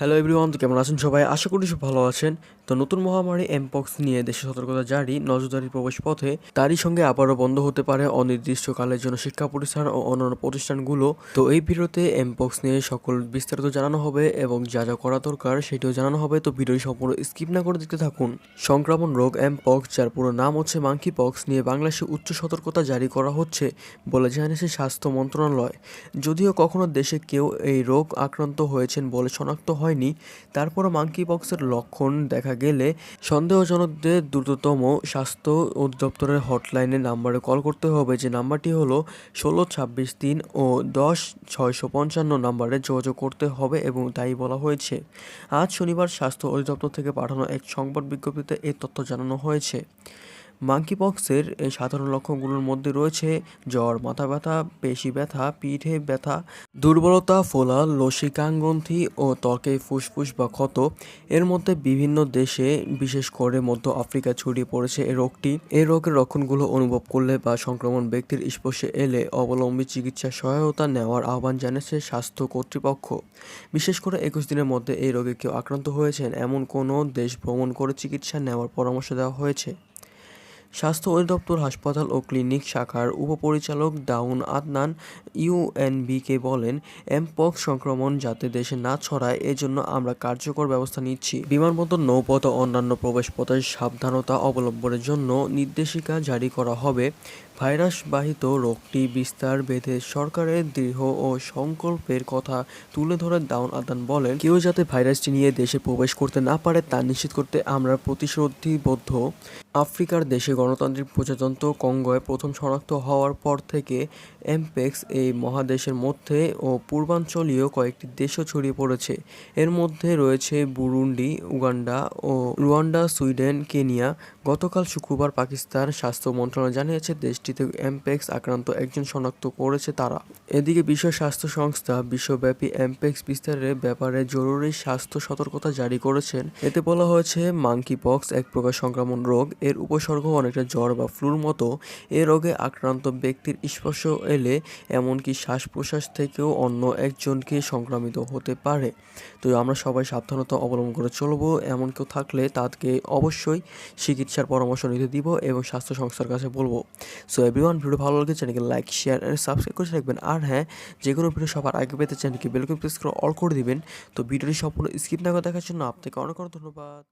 Hello everyone তো কেমন আছেন সবাই? আশা করি সব ভালো আছেন। তো নতুন মহামারী এমপক্স নিয়ে দেশে সতর্কতা জারি, নজরদারির প্রবেশ পথে তারই সঙ্গে আবারও বন্ধ হতে পারে অনির্দিষ্টকালের জন্য শিক্ষা প্রতিষ্ঠান ও অন্যান্য প্রতিষ্ঠানগুলো। তো এই ভিডিওতে এমপক্স নিয়ে সকল বিস্তারিত জানানো হবে এবং যা যা করা দরকার সেটিও জানানো হবে, তো ভিডিওটি সম্পূর্ণ স্কিপ না করে দেখতে থাকুন। সংক্রমণ রোগ এমপক্স যার পুরো নাম হচ্ছে মাঙ্কি পক্স নিয়ে বাংলাদেশে উচ্চ সতর্কতা জারি করা হচ্ছে বলে জানিয়েছে স্বাস্থ্য মন্ত্রণালয়। যদিও কখনো দেশে কেউ এই রোগ আক্রান্ত হয়েছেন বলে শনাক্ত হয়নি। তারপরও মাঙ্কি পক্সের লক্ষণ দেখা গেলে সন্দেহজনকদের দ্রুততম স্বাস্থ্য অধিদপ্তরের হটলাইনের নাম্বারে কল করতে হবে। যে নাম্বারটি হলো ষোলো, ছাব্বিশ, তিন ও দশ, ছয়শো পঞ্চান্ন নাম্বারে যোগাযোগ করতে হবে এবং তাই বলা হয়েছে। আজ শনিবার স্বাস্থ্য অধিদপ্তর থেকে পাঠানো এক সংবাদ বিজ্ঞপ্তিতে এই তথ্য জানানো হয়েছে। মাঙ্কি পক্সের সাধারণ লক্ষণগুলোর মধ্যে রয়েছে জ্বর, মাথা ব্যথা, পেশি ব্যথা, পিঠে ব্যথা, দুর্বলতা, ফোলা লসিকাঙ্গ্রন্থি ও ত্বকে ফুসফুস বা ক্ষত। এর মধ্যে বিভিন্ন দেশে, বিশেষ করে মধ্য আফ্রিকা ছড়িয়ে পড়েছে এই রোগটি। এই রোগের লক্ষণগুলো অনুভব করলে বা সংক্রমণ ব্যক্তির স্পর্শে এলে অবলম্বী চিকিৎসা সহায়তা নেওয়ার আহ্বান জানিয়েছে স্বাস্থ্য কর্তৃপক্ষ। বিশেষ করে একুশ দিনের মধ্যে এই রোগে কেউ আক্রান্ত হয়েছেন, এমন কোনো দেশ ভ্রমণ করে চিকিৎসা নেওয়ার পরামর্শ দেওয়া হয়েছে। স্বাস্থ্য অধিদপ্তর, হাসপাতাল ও ক্লিনিক শাখার উপপরিচালক দাউন আদনান ইউএনবিকে বলেন এমপক্স সংক্রমণ যাতে দেশে না ছড়ায়, এজন্য আমরা কার্যকর ব্যবস্থা নিচ্ছি। বিমানবন্দর, নৌপথ ও অন্যান্য প্রবেশপথে সাবধানতা অবলম্বনের জন্য নির্দেশিকা জারি করা হবে। ভাইরাসবাহিত রোগটি বিস্তার বেঁধে সরকারের দৃঢ় ও সংকল্পের কথা তুলে ধরে দাউন আদান বলেন, কেউ যাতে ভাইরাসটি নিয়ে দেশে প্রবেশ করতে না পারে, তা নিশ্চিত করতে আমরা প্রতিশ্রুতিবদ্ধ। আফ্রিকার দেশে গণতান্ত্রিক প্রজাতন্ত্র কঙ্গোয় প্রথম শনাক্ত হওয়ার পর থেকে এমপেক্স এই মহাদেশের মধ্যে ও পূর্বাঞ্চলীয় কয়েকটি দেশও ছড়িয়ে পড়েছে। এর মধ্যে রয়েছে বুরুন্ডি, উগান্ডা ও রুয়ান্ডা, সুইডেন, কেনিয়া। গতকাল শুক্রবার পাকিস্তান স্বাস্থ্য মন্ত্রণালয় জানিয়েছে দেশটিতে এমপেক্স আক্রান্ত একজন শনাক্ত করেছে তারা। এদিকে বিশ্ব স্বাস্থ্য সংস্থা বিশ্বব্যাপী এমপেক্স বিস্তারের ব্যাপারে জরুরি স্বাস্থ্য সতর্কতা জারি করেছেন। এতে বলা হয়েছে মাঙ্কি পক্স এক প্রকার সংক্রমণ রোগ, এর উপসর্গ অনেকটা জ্বর বা ফ্লুর মতো এ রোগে আক্রান্ত ব্যক্তির স্পর্শ এলে এমনকি শ্বাস প্রশ্বাস থেকেও অন্য একজনকে সংক্রামিত হতে পারে। তো আমরা সবাই সাবধানতা অবলম্বন করে চলবো। এমন কেউ থাকলে তাদেরকে অবশ্যই চিকিৎসার পরামর্শ নিতে দিব এবং স্বাস্থ্য সংস্থার কাছে বলব। সো এভরিওয়ান ভিডিও ভালো লাগে চ্যানেলকে লাইক শেয়ার এন্ড সাবস্ক্রাইব করে রাখবেন। আর হ্যাঁ যে কোনো ভিডিও সবার আগে পেতে চ্যানেলকে বেলকন প্রেস করে অল করে দিবেন। তো ভিডিওটি সম্পূর্ণ স্কিপ না করে দেখার জন্য আপনাকে অনেক অনেক ধন্যবাদ।